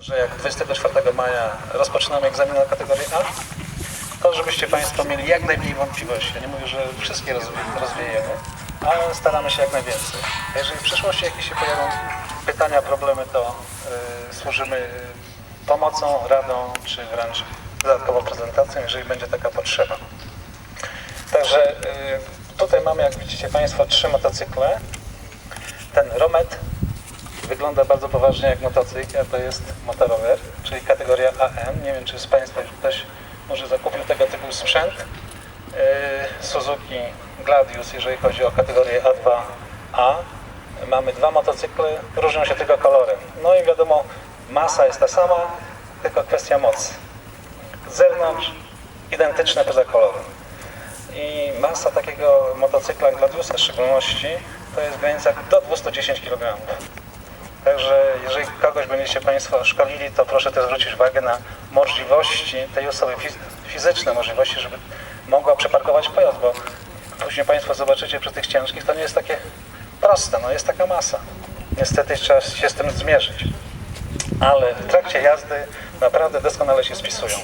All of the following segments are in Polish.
że jak 24 maja rozpoczynamy egzamin na kategorię A, to żebyście Państwo mieli jak najmniej wątpliwości. Ja nie mówię, że wszystkie rozwie- rozwiejemy, ale staramy się jak najwięcej. Jeżeli w przyszłości jakieś się pojawią pytania, problemy, to y, służymy pomocą, radą, czy wręcz dodatkową prezentacją, jeżeli będzie taka potrzeba. Także y, tutaj mamy, jak widzicie Państwo, trzy motocykle. Ten Romet wygląda bardzo poważnie jak motocykl, a to jest motorower, czyli kategoria AM. Nie wiem, czy z Państwa ktoś może zakupił tego typu sprzęt. Yy, Suzuki Gladius, jeżeli chodzi o kategorię A2A. Mamy dwa motocykle, różnią się tylko kolorem. No i wiadomo, masa jest ta sama, tylko kwestia mocy. Z zewnątrz identyczne poza kolorem. I masa takiego motocykla Gladiusa w szczególności to jest w granicach do 210 kg. Także jeżeli kogoś będziecie Państwo szkolili, to proszę też zwrócić uwagę na możliwości tej osoby, fiz- fizyczne możliwości, żeby mogła przeparkować pojazd, bo później Państwo zobaczycie przy tych ciężkich, to nie jest takie proste, no jest taka masa. Niestety trzeba się z tym zmierzyć. Ale w trakcie jazdy naprawdę doskonale się spisują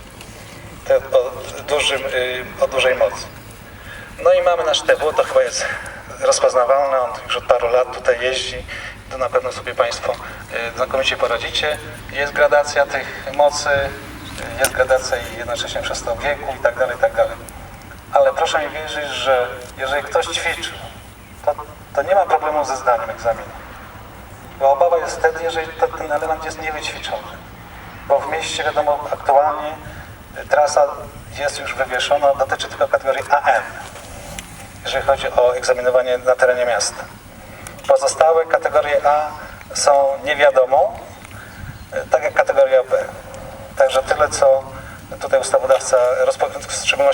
te o, dużym, y, o dużej mocy. No i mamy nasz TW, to chyba jest rozpoznawalne, on już od paru lat tutaj jeździ, to na pewno sobie Państwo y, znakomicie poradzicie. Jest gradacja tych mocy, y, jest gradacja i jednocześnie przez to wieku i tak dalej, i tak dalej. Ale proszę mi wierzyć, że jeżeli ktoś ćwiczy, to, to nie ma problemu ze zdaniem egzaminu. Bo obawa jest wtedy, jeżeli to, ten element jest niewyćwiczony. Bo w mieście, wiadomo, aktualnie trasa jest już wywieszona, dotyczy tylko kategorii AM, jeżeli chodzi o egzaminowanie na terenie miasta. Pozostałe kategorie A są niewiadomą, tak jak kategoria B. Także tyle, co tutaj ustawodawca, w szczególności